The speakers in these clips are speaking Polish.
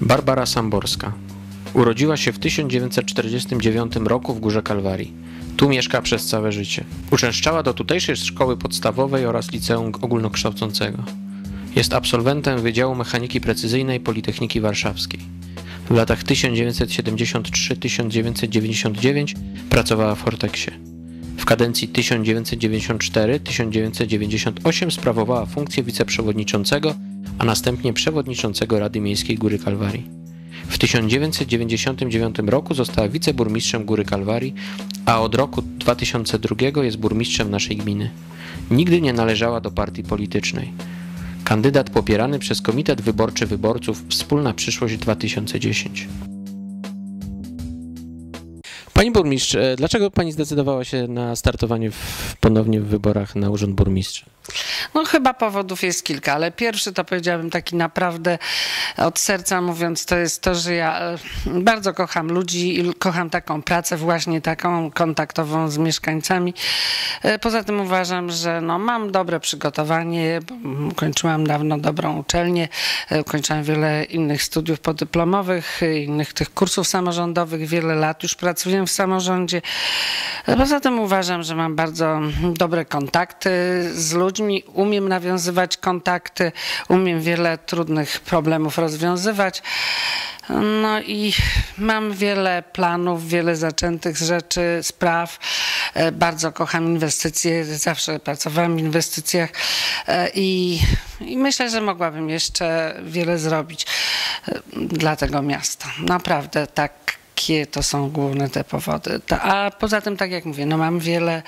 Barbara Samborska. Urodziła się w 1949 roku w Górze Kalwarii. Tu mieszka przez całe życie. Uczęszczała do tutejszej szkoły podstawowej oraz liceum ogólnokształcącego. Jest absolwentem Wydziału Mechaniki Precyzyjnej Politechniki Warszawskiej. W latach 1973-1999 pracowała w Horteksie. W kadencji 1994-1998 sprawowała funkcję wiceprzewodniczącego, a następnie przewodniczącego Rady Miejskiej Góry Kalwarii. W 1999 roku została wiceburmistrzem Góry Kalwarii, a od roku 2002 jest burmistrzem naszej gminy. Nigdy nie należała do partii politycznej. Kandydat popierany przez Komitet Wyborczy Wyborców Wspólna Przyszłość 2010. Pani burmistrz, e, dlaczego pani zdecydowała się na startowanie w, ponownie w wyborach na urząd burmistrza? No chyba powodów jest kilka, ale pierwszy to powiedziałabym taki naprawdę od serca mówiąc, to jest to, że ja e, bardzo kocham ludzi i kocham taką pracę właśnie taką kontaktową z mieszkańcami. E, poza tym uważam, że no, mam dobre przygotowanie, kończyłam dawno dobrą uczelnię, e, kończyłam wiele innych studiów podyplomowych, innych tych kursów samorządowych, wiele lat już pracuję w samorządzie. Poza tym uważam, że mam bardzo dobre kontakty z ludźmi, umiem nawiązywać kontakty, umiem wiele trudnych problemów rozwiązywać. No i mam wiele planów, wiele zaczętych rzeczy, spraw. E, bardzo kocham inwestycje, zawsze pracowałam w inwestycjach e, i, i myślę, że mogłabym jeszcze wiele zrobić e, dla tego miasta. Naprawdę tak jakie to są główne te powody. A poza tym, tak jak mówię, no mam wiele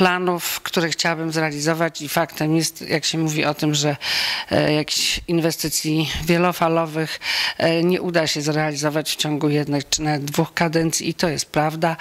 planów, które chciałabym zrealizować i faktem jest, jak się mówi o tym, że e, jakichś inwestycji wielofalowych e, nie uda się zrealizować w ciągu jednej czy nawet dwóch kadencji i to jest prawda.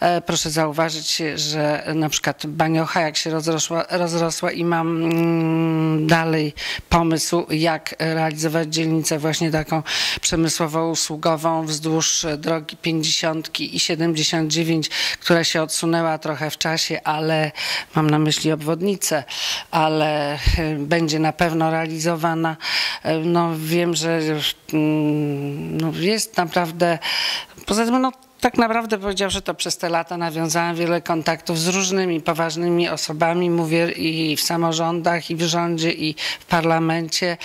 E, proszę zauważyć, że na przykład Baniocha, jak się rozrosła, rozrosła i mam mm, dalej pomysł, jak realizować dzielnicę właśnie taką przemysłowo-usługową wzdłuż drogi 50 i 79, która się odsunęła trochę w czasie, ale mam na myśli obwodnicę, ale y, będzie na pewno realizowana. Y, no wiem, że mm, no, jest naprawdę, poza tym no, tak naprawdę powiedziawszy, to przez te lata nawiązałam wiele kontaktów z różnymi poważnymi osobami, mówię i w samorządach, i w rządzie, i w parlamencie.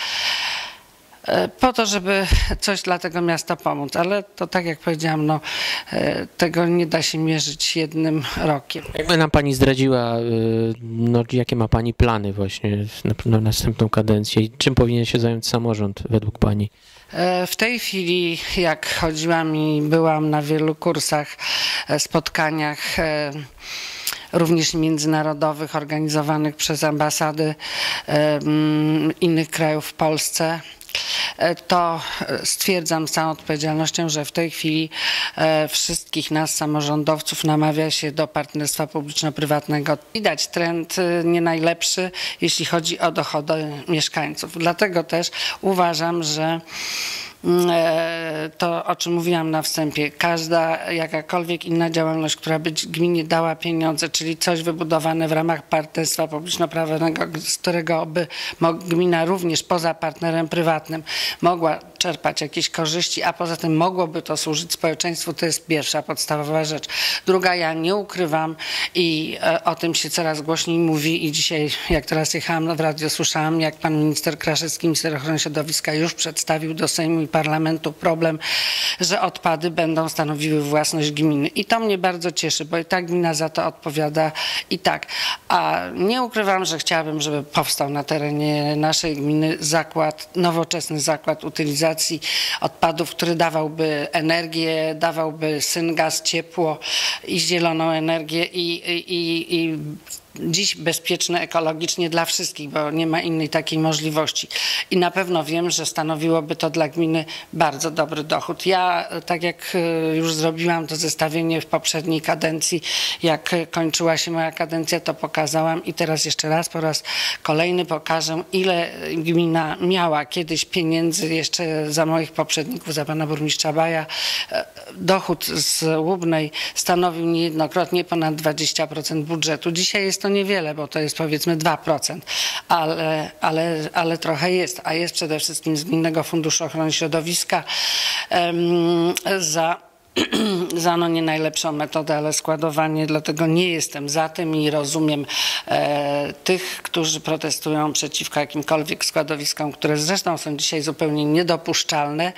E, po to, żeby coś dla tego miasta pomóc. Ale to tak jak powiedziałam, no, e, tego nie da się mierzyć jednym rokiem. Jakby nam Pani zdradziła, e, no, jakie ma Pani plany właśnie na, na następną kadencję i czym powinien się zająć samorząd według Pani? W tej chwili, jak chodziłam i byłam na wielu kursach, spotkaniach, również międzynarodowych, organizowanych przez ambasady innych krajów w Polsce, to e, stwierdzam z całą odpowiedzialnością, że w tej chwili e, wszystkich nas, samorządowców, namawia się do partnerstwa publiczno-prywatnego. Widać trend nie najlepszy, jeśli chodzi o dochody mieszkańców. Dlatego też uważam, że e, to, o czym mówiłam na wstępie, każda jakakolwiek inna działalność, która by gminie dała pieniądze, czyli coś wybudowane w ramach partnerstwa publiczno-prawnego, z którego by gmina również poza partnerem prywatnym mogła czerpać jakieś korzyści, a poza tym mogłoby to służyć społeczeństwu, to jest pierwsza podstawowa rzecz. Druga, ja nie ukrywam i e, o tym się coraz głośniej mówi i dzisiaj, jak teraz jechałam w radio, słyszałam, jak pan minister Kraszewski, minister ochrony środowiska już przedstawił do Sejmu i Parlamentu problem, że odpady będą stanowiły własność gminy. I to mnie bardzo cieszy, bo i tak gmina za to odpowiada i tak. A nie ukrywam, że chciałabym, żeby powstał na terenie naszej gminy zakład, nowoczesny zakład utylizacji utylizacji odpadów, który dawałby energię, dawałby syngaz, ciepło i zieloną energię i, i, i dziś bezpieczny ekologicznie dla wszystkich, bo nie ma innej takiej możliwości. I na pewno wiem, że stanowiłoby to dla gminy bardzo dobry dochód. Ja, tak jak y, już zrobiłam to zestawienie w poprzedniej kadencji, jak kończyła się moja kadencja, to pokazałam i teraz jeszcze raz po raz kolejny pokażę, ile gmina miała kiedyś pieniędzy jeszcze za moich poprzedników, za pana burmistrza Baja. E, Dochód z Łubnej stanowił niejednokrotnie ponad 20% budżetu. Dzisiaj jest to niewiele, bo to jest powiedzmy 2%, ale, ale, ale trochę jest, a jest przede wszystkim z Gminnego Funduszu Ochrony Środowiska za za no nie najlepszą metodę, ale składowanie, dlatego nie jestem za tym i rozumiem e, tych, którzy protestują przeciwko jakimkolwiek składowiskom, które zresztą są dzisiaj zupełnie niedopuszczalne.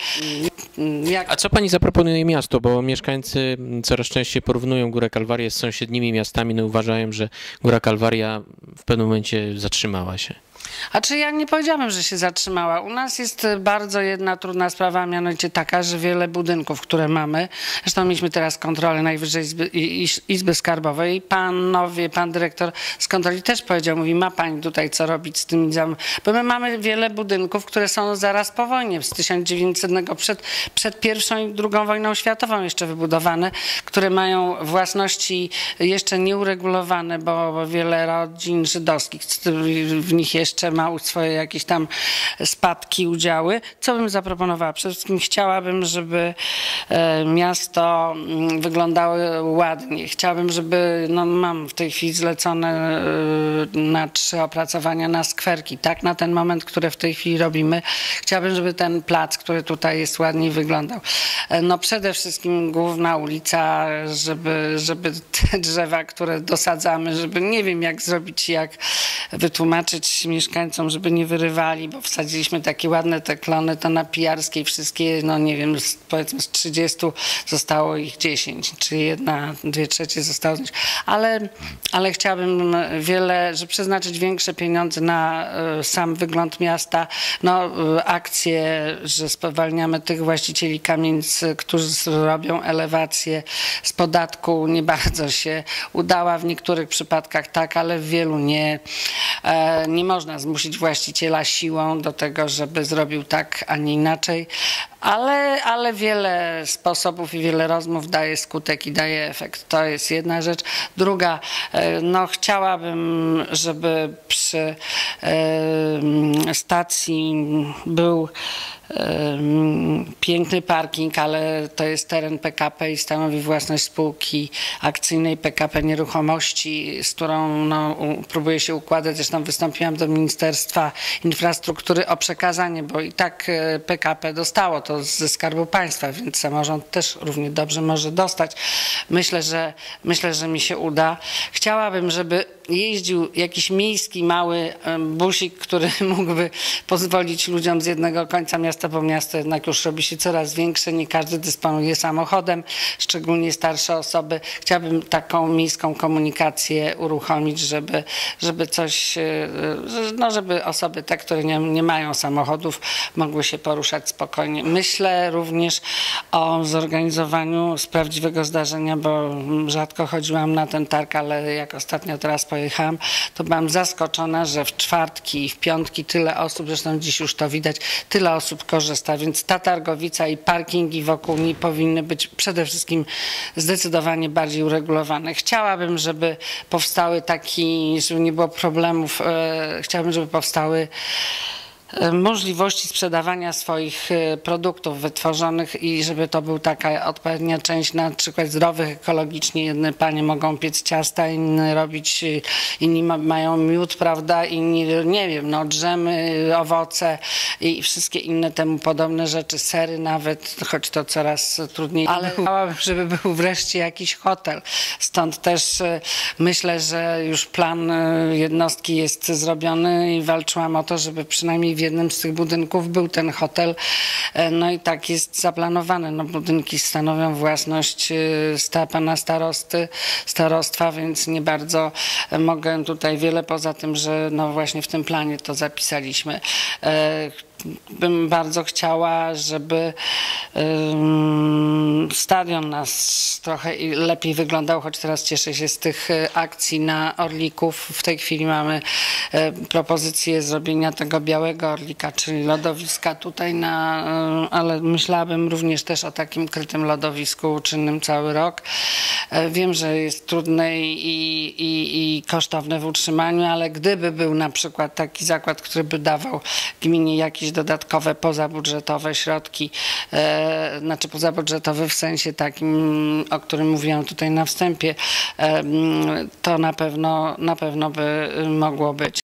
Jak A co pani zaproponuje miasto? Bo mieszkańcy coraz częściej porównują Górę Kalwarię z sąsiednimi miastami, no uważają, że Góra Kalwaria w pewnym momencie zatrzymała się. A czy ja nie powiedziałam, że się zatrzymała? U nas jest bardzo jedna trudna sprawa, mianowicie taka, że wiele budynków, które mamy, zresztą mieliśmy teraz kontrolę Najwyższej Izby, Izby Skarbowej panowie, pan dyrektor z kontroli też powiedział, mówi, ma pani tutaj co robić z tymi. Bo my mamy wiele budynków, które są zaraz po wojnie, z 1900, przed, przed pierwszą i drugą wojną światową jeszcze wybudowane, które mają własności jeszcze nieuregulowane, bo bo wiele rodzin żydowskich w nich jeszcze ma swoje jakieś tam spadki, udziały. Co bym zaproponowała? Przede wszystkim chciałabym, żeby e, miasto mm, wyglądało ładnie. Chciałabym, żeby, no mam w tej chwili zlecone e, na trzy opracowania na skwerki, tak? Na ten moment, które w tej chwili robimy. Chciałabym, żeby ten plac, który tutaj jest ładniej wyglądał. E, No przede wszystkim główna ulica, żeby, żeby te drzewa, które dosadzamy, żeby nie wiem jak zrobić, jak wytłumaczyć mieszkańcom, żeby nie wyrywali, bo wsadziliśmy takie ładne te klony, to na Pijarskiej wszystkie, no nie wiem, z, powiedzmy z 30 zostało ich 10, czy jedna, dwie trzecie zostało. Ale, ale chciałabym wiele, że przeznaczyć większe pieniądze na e, sam wygląd miasta, no e, akcje, że spowalniamy tych właścicieli kamienic, którzy robią elewację z podatku, nie bardzo się udała w niektórych przypadkach tak, ale w wielu nie. E, Nie można zmusić właściciela siłą do tego, żeby zrobił tak, a nie inaczej, ale, ale wiele sposobów i wiele rozmów daje skutek i daje efekt. To jest jedna rzecz. Druga, e, no chciałabym, żeby przy e, stacji był em, piękny parking, ale to jest teren PKP i stanowi własność spółki akcyjnej PKP Nieruchomości, z którą no, próbuję się układać. Zresztą wystąpiłam do Ministerstwa Infrastruktury o przekazanie, bo i tak e, PKP dostało to ze Skarbu Państwa, więc samorząd też równie dobrze może dostać. Myślę, że myślę, że mi się uda. Chciałabym, żeby jeździł jakiś miejski mały busik, który mógłby pozwolić ludziom z jednego końca miasta, bo miasto jednak już robi się coraz większe, nie każdy dysponuje samochodem, szczególnie starsze osoby. Chciałabym taką miejską komunikację uruchomić, żeby, żeby coś, e, że- no żeby osoby te, które nie, nie mają samochodów, mogły się poruszać spokojnie. Myślę również o zorganizowaniu z prawdziwego zdarzenia, bo rzadko chodziłam na ten targ, ale jak ostatnio teraz pojechałam, to byłam zaskoczona, że w czwartki i w piątki tyle osób, zresztą dziś już to widać, tyle osób korzysta, więc ta targowica i parkingi wokół niej powinny być przede wszystkim zdecydowanie bardziej uregulowane. Chciałabym, żeby powstały taki, żeby nie było problemów, e, chciałabym, żeby powstały możliwości sprzedawania swoich e, produktów wytworzonych i żeby to był taka odpowiednia część na przykład zdrowych ekologicznie. Jedne panie mogą piec ciasta, inne robić, e, inni ma, mają miód, prawda, inni nie wiem, no drzemy, owoce i wszystkie inne temu podobne rzeczy, sery nawet, choć to coraz trudniej. Ale chciałabym, żeby był wreszcie jakiś hotel. Stąd też e, myślę, że już plan e, jednostki jest zrobiony i walczyłam o to, żeby przynajmniej jednym z tych budynków był ten hotel. E, No i tak jest zaplanowane. No, budynki stanowią własność e, sta, pana starosty, starostwa, więc nie bardzo e, mogę tutaj wiele poza tym, że no właśnie w tym planie to zapisaliśmy. Bym bardzo chciała, żeby stadion nas trochę lepiej wyglądał, choć teraz cieszę się z tych e, akcji na Orlików. W tej chwili mamy e, propozycję zrobienia tego białego Orlika, czyli lodowiska tutaj na, e, ale myślałabym również też o takim krytym lodowisku czynnym cały rok. E, Wiem, że jest trudne i, i, i kosztowne w utrzymaniu, ale gdyby był na przykład taki zakład, który by dawał gminie dodatkowe pozabudżetowe środki, e, znaczy pozabudżetowy w sensie takim, o którym mówiłam tutaj na wstępie, e, to na pewno, na pewno by mogło być.